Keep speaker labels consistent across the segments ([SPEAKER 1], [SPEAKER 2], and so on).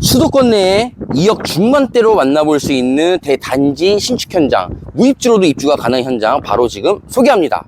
[SPEAKER 1] 수도권 내에 2억 중반대로 만나볼 수 있는 대단지 신축 현장, 무입주로도 입주가 가능한 현장 바로 지금 소개합니다.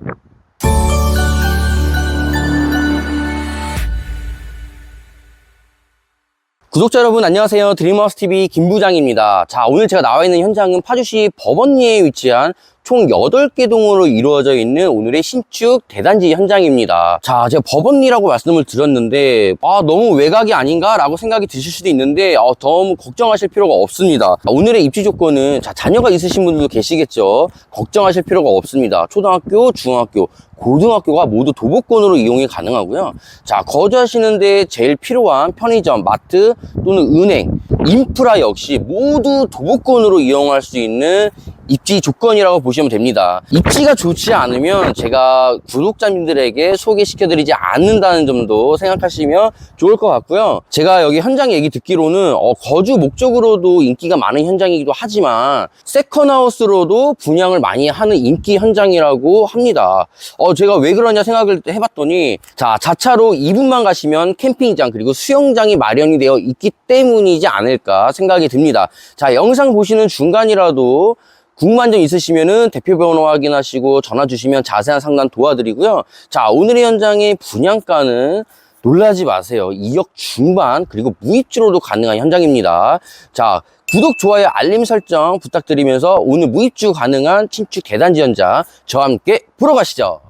[SPEAKER 1] 구독자 여러분 안녕하세요 드림하우스TV 김부장입니다 자 오늘 제가 나와 있는 현장은 파주시 법원리에 위치한 총 8개 동으로 이루어져 있는 오늘의 신축 대단지 현장입니다. 자 제가 법원리라고 말씀을 드렸는데 아 너무 외곽이 아닌가 라고 생각이 드실 수도 있는데 어, 너무 걱정하실 필요가 없습니다. 오늘의 입지 조건은 자 자녀가 있으신 분들도 계시겠죠? 걱정하실 필요가 없습니다. 초등학교 중학교 고등학교가 모두 도보권으로 이용이 가능하고요. 자, 거주하시는데 제일 필요한 편의점, 마트 또는 은행, 인프라 역시 모두 도보권으로 이용할 수 있는 입지 조건이라고 보시면 됩니다. 입지가 좋지 않으면 제가 구독자님들에게 소개시켜드리지 않는다는 점도 생각하시면 좋을 것 같고요. 제가 여기 현장 얘기 듣기로는 어, 거주 목적으로도 인기가 많은 현장이기도 하지만 세컨하우스로도 분양을 많이 하는 인기 현장이라고 합니다. 어, 제가 왜 그러냐 생각을 해봤더니 자 자차로 2분만 가시면 캠핑장 그리고 수영장이 마련이 되어 있기 때문이지 않을까 생각이 듭니다. 자 영상 보시는 중간이라도 궁금한 점 있으시면은 대표 번호 확인하시고 전화 주시면 자세한 상담 도와드리고요. 자, 오늘의 현장의 분양가는 놀라지 마세요. 2억 중반 그리고 무입주로도 가능한 현장입니다. 자, 구독, 좋아요, 알림 설정 부탁드리면서 오늘 무입주 가능한 신축 대단지 현장 저와 함께 보러 가시죠.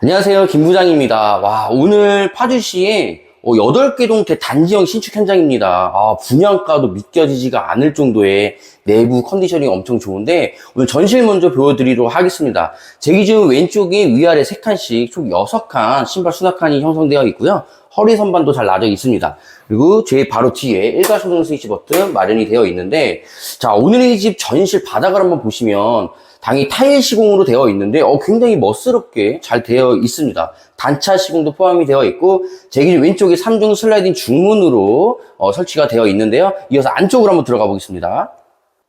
[SPEAKER 1] 안녕하세요. 김 부장입니다. 와, 오늘 파주시에 어, 8개 동 대단지형 신축 현장입니다. 아, 분양가도 믿겨지지가 않을 정도의 내부 컨디셔닝 엄청 좋은데 오늘 전실 먼저 보여드리도록 하겠습니다. 제 기준 왼쪽에 위아래 3칸씩 총 6칸 신발 수납칸이 형성되어 있고요. 허리 선반도 잘 놔져 있습니다. 그리고 제 바로 뒤에 일괄소등 스위치 버튼 마련이 되어 있는데 자 오늘 이 집 전실 바닥을 한번 보시면 당연히 타일 시공으로 되어 있는데 어, 굉장히 멋스럽게 잘 되어 있습니다. 단차 시공도 포함이 되어 있고 제 기준 왼쪽에 3중 슬라이딩 중문으로 어, 설치가 되어 있는데요. 이어서 안쪽으로 한번 들어가 보겠습니다.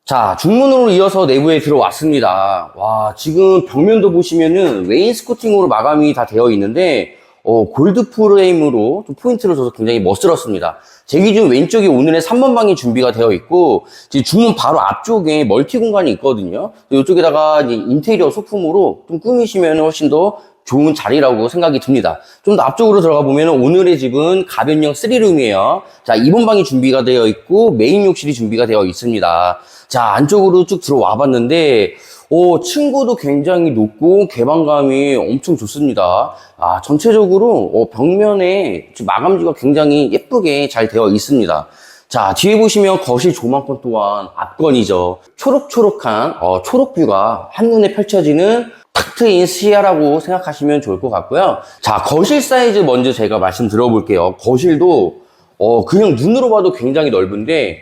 [SPEAKER 1] 자, 중문으로 이어서 내부에 들어왔습니다. 와, 지금 벽면도 보시면은 웨인스코팅으로 마감이 다 되어 있는데 어, 골드 프레임으로 좀 포인트를 줘서 굉장히 멋스럽습니다. 제 기준 왼쪽에 오늘의 3번 방이 준비가 되어 있고, 지금 중문 바로 앞쪽에 멀티 공간이 있거든요. 이쪽에다가 이제 인테리어 소품으로 좀 꾸미시면 훨씬 더 좋은 자리라고 생각이 듭니다. 좀 더 앞쪽으로 들어가 보면 오늘의 집은 가변형 3룸이에요. 자, 2번 방이 준비가 되어 있고, 메인 욕실이 준비가 되어 있습니다. 자, 안쪽으로 쭉 들어와 봤는데, 오, 층고도 굉장히 높고 개방감이 엄청 좋습니다. 아, 전체적으로 어, 벽면에 마감지가 굉장히 예쁘게 잘 되어 있습니다. 자, 뒤에 보시면 거실 조망권 또한 앞건이죠. 초록초록한 어, 초록뷰가 한눈에 펼쳐지는 탁 트인 시야라고 생각하시면 좋을 것 같고요. 자, 거실 사이즈 먼저 제가 말씀 들어볼게요. 거실도 어, 그냥 눈으로 봐도 굉장히 넓은데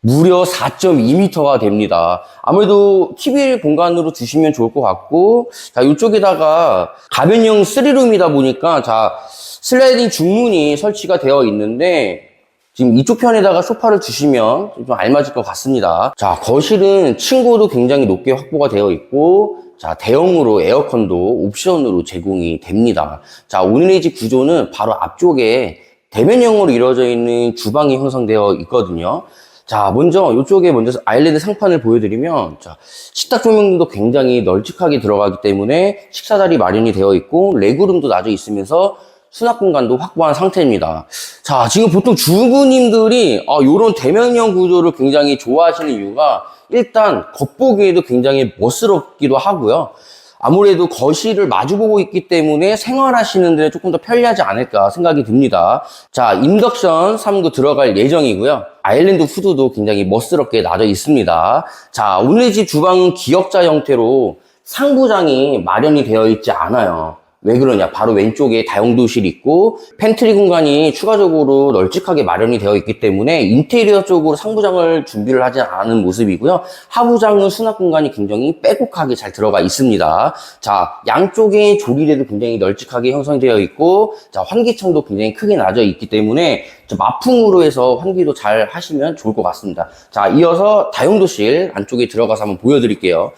[SPEAKER 1] 무려 4.2m가 됩니다. 아무래도 TV 공간으로 두시면 좋을 것 같고, 자, 이쪽에다가 가변형 3룸이다 보니까, 자, 슬라이딩 중문이 설치가 되어 있는데, 지금 이쪽 편에다가 소파를 두시면 좀 알맞을 것 같습니다. 자, 거실은 층고도 굉장히 높게 확보가 되어 있고, 자, 대형으로 에어컨도 옵션으로 제공이 됩니다. 자, 오늘의 집 구조는 바로 앞쪽에 대면형으로 이루어져 있는 주방이 형성되어 있거든요. 자, 먼저 이쪽에 먼저 아일랜드 상판을 보여드리면 자, 식탁 조명도 굉장히 널찍하게 들어가기 때문에 식사 자리 마련이 되어 있고 레그룸도 놔져 있으면서 수납 공간도 확보한 상태입니다. 자, 지금 보통 주부님들이 아, 이런 대면형 구조를 굉장히 좋아하시는 이유가 일단 겉보기에도 굉장히 멋스럽기도 하고요. 아무래도 거실을 마주보고 있기 때문에 생활하시는 데 조금 더 편리하지 않을까 생각이 듭니다. 자, 인덕션 3구 들어갈 예정이고요. 아일랜드 후드도 굉장히 멋스럽게 놔져 있습니다. 자, 오늘 집 주방은 기역자 형태로 상부장이 마련이 되어 있지 않아요. 왜 그러냐? 바로 왼쪽에 다용도실 있고 팬트리 공간이 추가적으로 널찍하게 마련이 되어 있기 때문에 인테리어 쪽으로 상부장을 준비를 하지 않은 모습이고요. 하부장은 수납 공간이 굉장히 빼곡하게 잘 들어가 있습니다. 자, 양쪽에 조리대도 굉장히 널찍하게 형성되어 있고 자, 환기창도 굉장히 크게 나져 있기 때문에 마풍으로 해서 환기도 잘 하시면 좋을 것 같습니다. 자, 이어서 다용도실 안쪽에 들어가서 한번 보여드릴게요.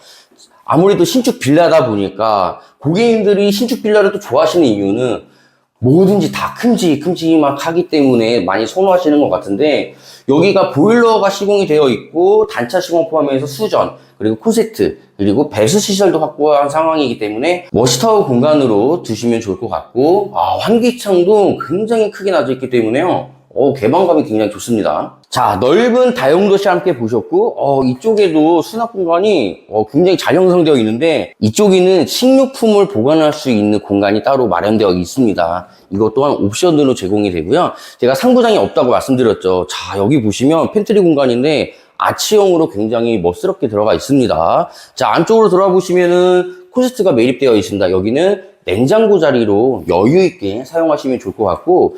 [SPEAKER 1] 아무래도 신축 빌라다 보니까 고객님들이 신축 빌라를 또 좋아하시는 이유는 뭐든지 다 큼직큼직하기 때문에 많이 선호하시는 것 같은데 여기가 보일러가 시공이 되어 있고 단차 시공 포함해서 수전 그리고 코세트 그리고 배수 시설도 확보한 상황이기 때문에 워시타워 공간으로 두시면 좋을 것 같고 아, 환기창도 굉장히 크게 나져 있기 때문에요 어, 개방감이 굉장히 좋습니다. 자, 넓은 다용도시 함께 보셨고, 어, 이쪽에도 수납 공간이 어, 굉장히 잘 형성되어 있는데, 이쪽에는 식료품을 보관할 수 있는 공간이 따로 마련되어 있습니다. 이것 또한 옵션으로 제공이 되고요. 제가 상부장이 없다고 말씀드렸죠. 자, 여기 보시면 팬트리 공간인데, 아치형으로 굉장히 멋스럽게 들어가 있습니다. 자, 안쪽으로 들어가 보시면은 코세트가 매립되어 있습니다. 여기는 냉장고 자리로 여유 있게 사용하시면 좋을 것 같고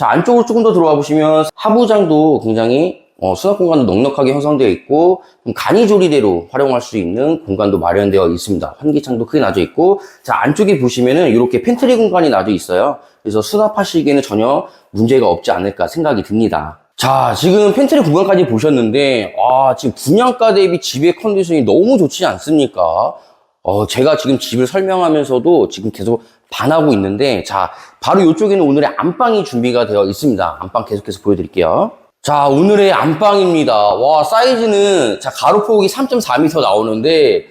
[SPEAKER 1] 자 안쪽으로 조금 더 들어와 보시면 하부장도 굉장히 어, 수납 공간도 넉넉하게 형성되어 있고 좀 간이 조리대로 활용할 수 있는 공간도 마련되어 있습니다. 환기창도 크게 나져 있고 자 안쪽에 보시면은 이렇게 팬트리 공간이 나져 있어요. 그래서 수납하시기에는 전혀 문제가 없지 않을까 생각이 듭니다. 자 지금 팬트리 공간까지 보셨는데 아 지금 분양가 대비 집의 컨디션이 너무 좋지 않습니까? 어, 제가 지금 집을 설명하면서도 지금 계속 반하고 있는데, 자, 바로 이쪽에는 오늘의 안방이 준비가 되어 있습니다. 안방 계속해서 보여드릴게요. 자, 오늘의 안방입니다. 와, 사이즈는, 자, 가로폭이 3.4m 나오는데,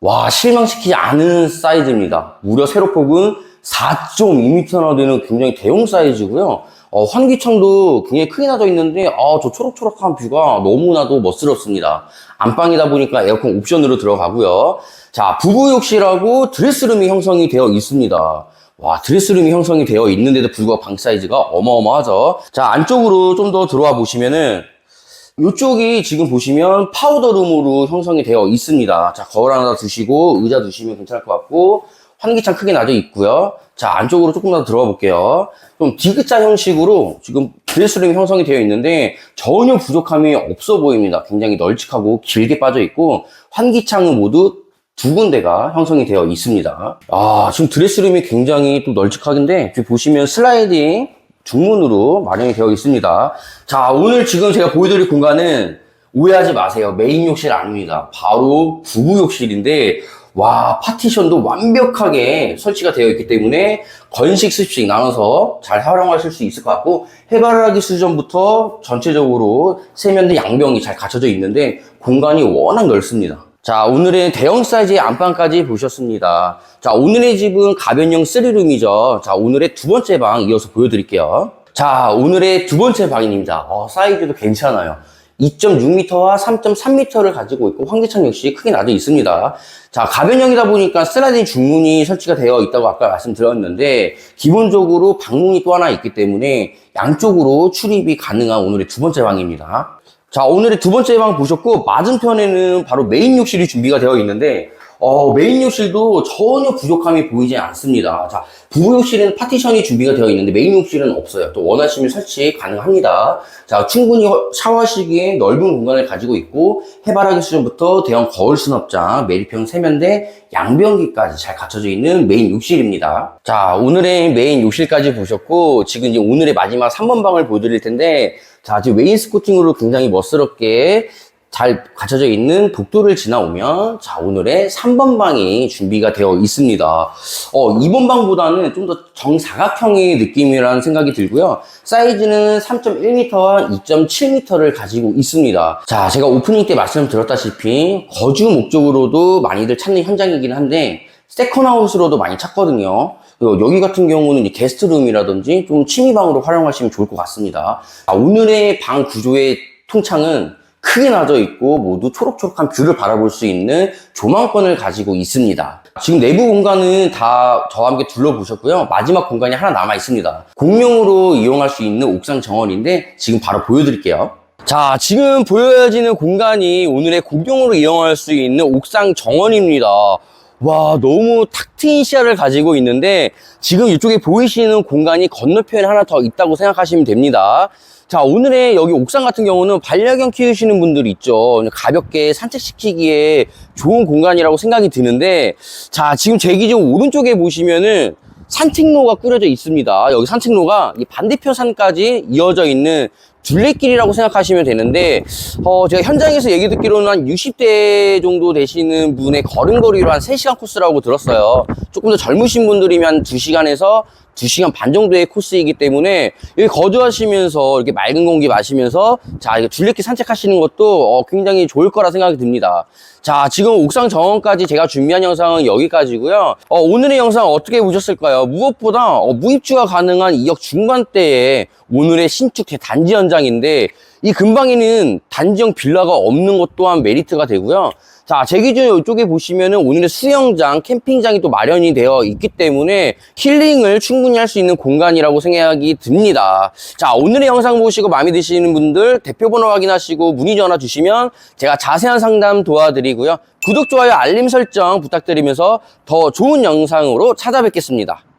[SPEAKER 1] 와, 실망시키지 않은 사이즈입니다. 무려 세로폭은 4.2m나 되는 굉장히 대형 사이즈고요. 어, 환기창도 굉장히 크게 나져 있는데, 아, 저 초록초록한 뷰가 너무나도 멋스럽습니다. 안방이다 보니까 에어컨 옵션으로 들어가고요. 자, 부부욕실하고 드레스룸이 형성이 되어 있습니다. 와, 드레스룸이 형성이 되어 있는데도 불구하고 방 사이즈가 어마어마하죠. 자, 안쪽으로 좀 더 들어와 보시면은, 이쪽이 지금 보시면 파우더룸으로 형성이 되어 있습니다. 자, 거울 하나 두시고, 의자 두시면 괜찮을 것 같고, 환기창 크게 나져 있고요. 자, 안쪽으로 조금 더 들어가 볼게요. 좀 디귿자 형식으로 지금 드레스룸이 형성이 되어 있는데 전혀 부족함이 없어 보입니다. 굉장히 널찍하고 길게 빠져 있고 환기창은 모두 두 군데가 형성이 되어 있습니다. 아, 지금 드레스룸이 굉장히 또 널찍하긴데 지금 보시면 슬라이딩 중문으로 마련이 되어 있습니다. 자, 오늘 지금 제가 보여드릴 공간은 오해하지 마세요. 메인 욕실 아닙니다. 바로 부부 욕실인데 와 파티션도 완벽하게 설치가 되어 있기 때문에 건식 습식 나눠서 잘 활용하실 수 있을 것 같고 해바라기 수전부터 전체적으로 세면대 양병이 잘 갖춰져 있는데 공간이 워낙 넓습니다. 자 오늘의 대형 사이즈의 안방까지 보셨습니다. 자 오늘의 집은 가변형 3룸이죠. 자 오늘의 두 번째 방 이어서 보여드릴게요. 자 오늘의 두 번째 방입니다. 어, 사이즈도 괜찮아요. 2.6m와 3.3m를 가지고 있고 환기창 역시 크게 나져 있습니다. 자 가변형이다 보니까 슬라이딩 중문이 설치가 되어 있다고 아까 말씀드렸는데 기본적으로 방문이 또 하나 있기 때문에 양쪽으로 출입이 가능한 오늘의 두 번째 방입니다. 자 오늘의 두 번째 방 보셨고 맞은편에는 바로 메인 욕실이 준비가 되어 있는데 어, 메인 욕실도 전혀 부족함이 보이지 않습니다. 자, 부부 욕실은 파티션이 준비가 되어 있는데 메인 욕실은 없어요. 또 원하시면 설치 가능합니다. 자, 충분히 허- 샤워하시기에 넓은 공간을 가지고 있고 해바라기 수전부터 대형 거울 수납장, 매립형 세면대, 양변기까지 잘 갖춰져 있는 메인 욕실입니다. 자, 오늘의 메인 욕실까지 보셨고 지금 이제 오늘의 마지막 3번 방을 보여드릴 텐데 자, 지금 웨인 스코팅으로 굉장히 멋스럽게 잘 갖춰져 있는 복도를 지나오면 자 오늘의 3번 방이 준비가 되어 있습니다. 어 2번 방보다는 좀 더 정사각형의 느낌이라는 생각이 들고요. 사이즈는 3.1m와 2.7m를 가지고 있습니다. 자 제가 오프닝 때 말씀드렸다시피 거주 목적으로도 많이들 찾는 현장이긴 한데 세컨하우스로도 많이 찾거든요. 여기 같은 경우는 게스트룸이라든지 좀 취미방으로 활용하시면 좋을 것 같습니다. 자, 오늘의 방 구조의 통창은 크게 나져 있고 모두 초록초록한 뷰를 바라볼 수 있는 조망권을 가지고 있습니다. 지금 내부 공간은 다 저와 함께 둘러보셨고요. 마지막 공간이 하나 남아 있습니다. 공용으로 이용할 수 있는 옥상 정원인데 지금 바로 보여드릴게요. 자, 지금 보여지는 공간이 오늘의 공용으로 이용할 수 있는 옥상 정원입니다. 와, 너무 탁 트인 시야를 가지고 있는데 지금 이쪽에 보이시는 공간이 건너편에 하나 더 있다고 생각하시면 됩니다. 자, 오늘의 여기 옥상 같은 경우는 반려견 키우시는 분들이 있죠. 가볍게 산책시키기에 좋은 공간이라고 생각이 드는데, 자, 지금 제 기준 오른쪽에 보시면은 산책로가 꾸려져 있습니다. 여기 산책로가 이 반대편 산까지 이어져 있는 둘레길이라고 생각하시면 되는데 어, 제가 현장에서 얘기 듣기로는 한 60대 정도 되시는 분의 걸음거리로 한 3시간 코스라고 들었어요. 조금 더 젊으신 분들이면 한 2시간에서 2시간 반 정도의 코스이기 때문에 여기 거주하시면서 이렇게 맑은 공기 마시면서 자, 이거 둘레길 산책하시는 것도 어, 굉장히 좋을 거라 생각이 듭니다. 자, 지금 옥상 정원까지 제가 준비한 영상은 여기까지고요. 어, 오늘의 영상 어떻게 보셨을까요? 무엇보다 어, 무입주가 가능한 2억 중반대의 오늘의 신축 대단지 현장인데 이 근방에는 단지형 빌라가 없는 것 또한 메리트가 되고요. 자, 제 기준 이쪽에 보시면은 오늘의 수영장, 캠핑장이 또 마련이 되어 있기 때문에 힐링을 충분히 할 수 있는 공간이라고 생각이 듭니다. 자, 오늘의 영상 보시고 마음에 드시는 분들 대표번호 확인하시고 문의 전화 주시면 제가 자세한 상담 도와드리고요. 구독, 좋아요, 알림 설정 부탁드리면서 더 좋은 영상으로 찾아뵙겠습니다.